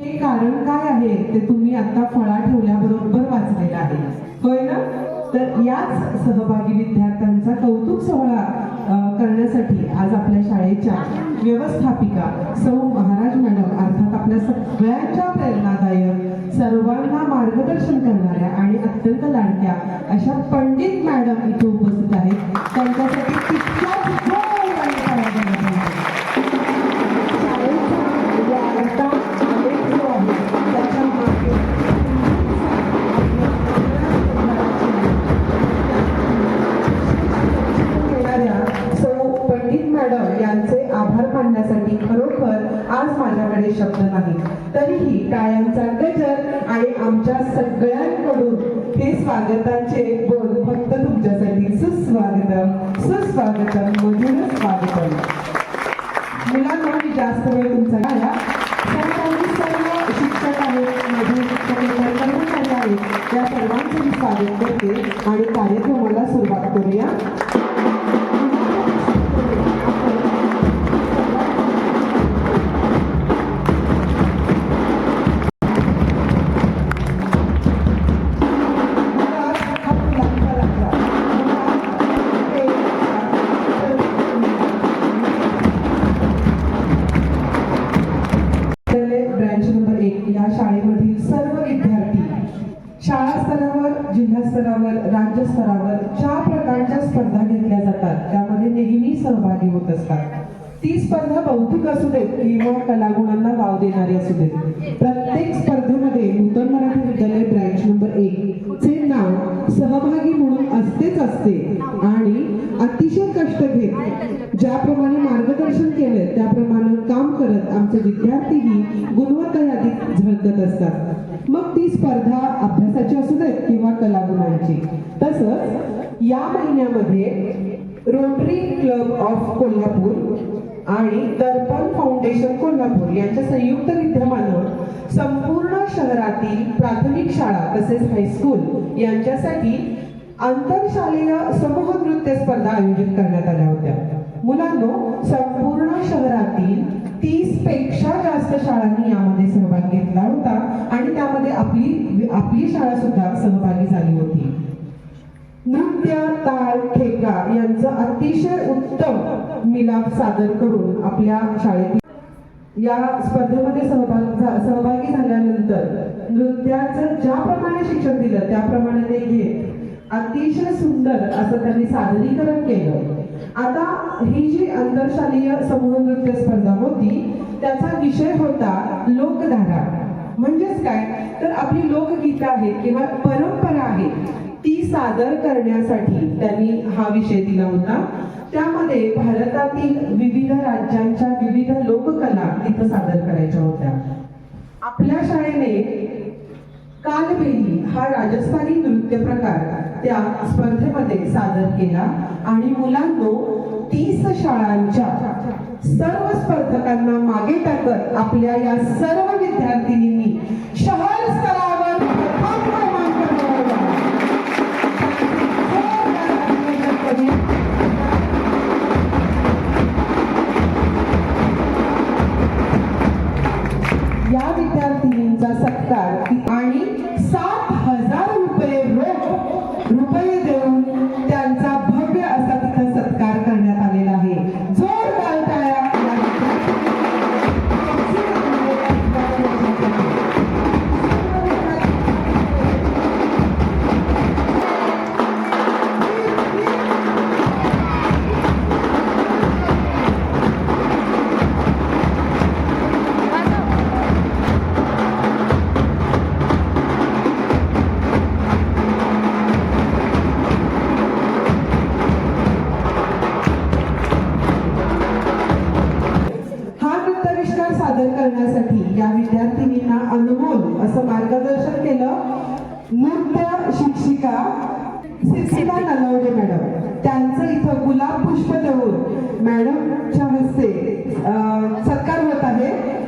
हे कारण काय आहे? ते तुम्ही आता फळा ठेवल्याबरोबर वाचलेलं आहे. होय ना? तर याच सहभागी विद्यार्थ्यांचा कौतुक सोहळा करण्यासाठी आज आपल्या शाळेच्या व्यवस्थापिका सौ महाराज मॅडम अर्थात आपल्या सगळ्यांच्या प्रेरणादायक सर्वांना मार्गदर्शन करणाऱ्या आणि अत्यंत लाडक्या अशा पंडित मॅडम इथे उपस्थित आहेत. त्यांच्यासाठी आज माझ्याकडे शब्द नाही. तरीही टाळ्यांचा गजर आणि आमच्या सगळ्यांकडून हे स्वागताचे बोल फक्त तुमच्यासाठी सुस्वागतम सुस्वागतम मधुर स्वागतम. मुलांना जास्त वेळ तुमचा सहभागी होत असतात. ती स्पर्धा बौद्धिक असू देत किंवा कलागुणांना वाव देणारी असू देत. प्रत्येक स्पर्धेमध्ये नूतन मराठी विद्यालय ब्रँच नंबर एक चे नाव सहभागी म्हणून असतेच असते आणि अतिशय कष्ट घेत ज्याप्रमाणे मार्गदर्शन केले त्याप्रमाणे काम करत आमचे विद्यार्थीही गुणवत्ता यादीत झळकत असतात. मग ती स्पर्धा अभ्यासाची असू देत किंवा कलागुणांची. तसंच या महिन्यामध्ये रोटरी क्लब ऑफ कोल्हापूर आणि दर्पण फाउंडेशन कोल्हापूर यांच्या संयुक्त विद्यमानं संपूर्ण शहरातील प्राथमिक शाळा तसेच हायस्कूल यांच्यासाठी आंतरशालेय समूह नृत्य स्पर्धा आयोजित करण्यात आल्या होत्या. मुलांनो संपूर्ण शहरातील तीसपेक्षा जास्त शाळांनी यामध्ये सहभाग घेतला होता आणि त्यामध्ये आपली आपली शाळा सुद्धा सहभागी झाली होती. ताल ठेका यांचं अतिशय उत्तम मिलाप सादर करून आपल्या शाळेतील या स्पर्धेमध्ये सहभाग सहभागी झाल्यानंतर नृत्याचं ज्याप्रमाणे शिक्षण दिलं त्याप्रमाणे ते घेत अतिशय सुंदर असं त्यांनी सादरीकरण केलं. आता ही जी आंतरशालीय समूह नृत्य स्पर्धा होती त्याचा विषय होता लोकधारा. म्हणजेच काय? तर आपली लोकगीतं आहेत किंवा परंपरा आहे ती सादर करण्यासाठी त्यांनी हा विषय दिला होता. त्यामध्ये भारतातील विविध राज्यांच्या विविध लोककला तिथं सादर करायच्या होत्या. आपल्या शाळेने कालबेली हा राजस्थानी नृत्य प्रकार त्या स्पर्धेमध्ये सादर केला. आणि मुलांनो तीस शाळांच्या सर्व स्पर्धकांना मागे टाकत आपल्या या सर्व विद्यार्थिनींनी शहर असं मार्गदर्शन केलं. नृत्य शिक्षिका सिद्धिका नलवडे मॅडम. त्यांचं इथं गुलाब पुष्प देऊन मॅडमच्या हस्ते सत्कार होत आहे.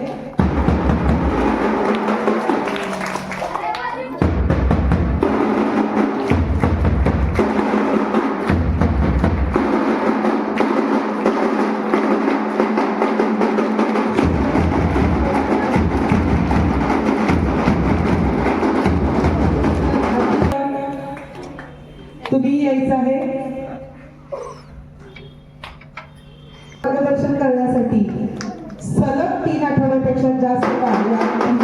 मार्गदर्शन करण्यासाठी सलग तीन आठवड्यापेक्षा जास्त काळ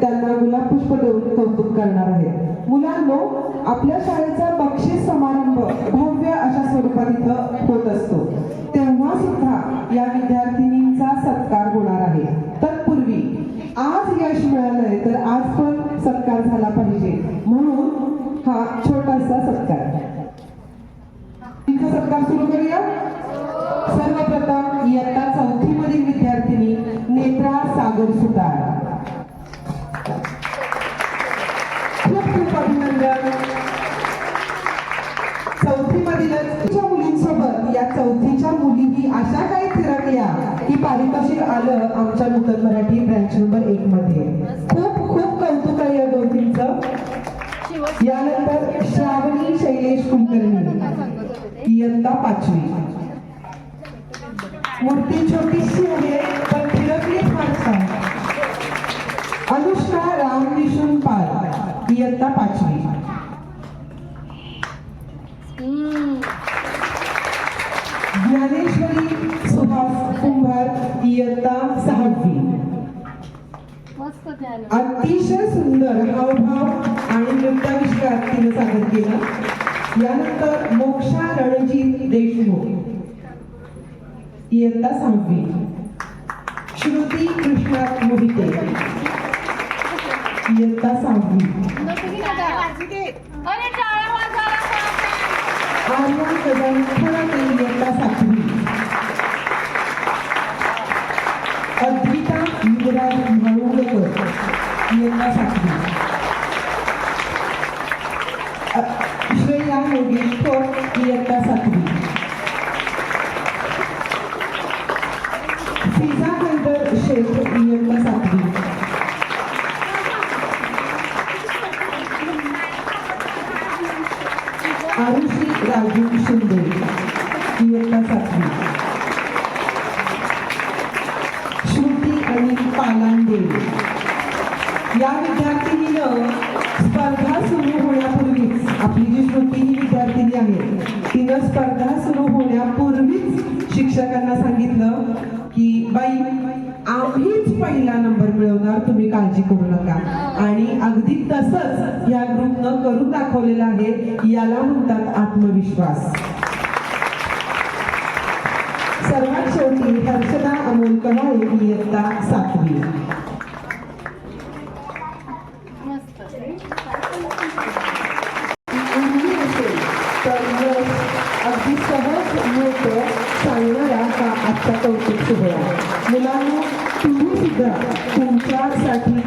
त्यांना गुलाब पुष्प देऊन कौतुक करणार आहेत मुलांनो आपल्या शाळेचा बक्षीस समारंभ भव्य अशा स्वरूपात इथं होत असतो. तेव्हा सुद्धा या विद्यार्थिनींचा सत्कार होणार आहे. तत्पूर्वी आज यश मिळालंय तर आज पण सत्कार झाला पाहिजे. म्हणून हा छोटासा सत्कार. इथं सत्कार सुरू करूया. खूप खूप अभिनंदन. चौथी मधीलच मुलींसोबत या चौथीच्या मुलीही अशा काही थिरकल्या की पारितोषिक आलं आमच्या नूतन मराठी ब्रँच नंबर एक मध्ये. खूप खूप कौतुक आहे या दोघींच. यानंतर श्रावणी शैलेश कुलकर्णी इयत्ता पाचवी. मूर्ती छोटीशी आहे. इयत्ता पाचवी. ज्ञानेश्वरी सुहास कुंभार इयत्ता सहावी. अतिशय सुंदर हावभाव आणि नृत्याविष्कार तिने सादर केला. यानंतर मोक्षा रणजित देशमुख. इयत्ता सहावी. श्रुती कृष्णा मोहिते. इयत्ता सहावी. योगेश खोत इयत्ता सातवी फिजा हैदर शेख इयत्ता सातवी आरुषी राजू शिंदे इयत्ता सातवी. श्रुती आणि पालांडे. आहे स्पर्धा सुरू होण्यापूर्वीच शिक्षकांना सांगितलं की बाई आम्हीच पहिला नंबर मिळवणार तुम्ही काळजी करू नका. आणि अगदी तसंच या ग्रुपनं करून दाखवलेलं आहे याला म्हणतात आत्मविश्वास. सर्वात शेवटी हर्षदा अमोल कवाळे इयत्ता सातवी. मस्त आजचा कौतुक सोहळा मुलांना तुम्ही सुद्धा तुमच्यासाठी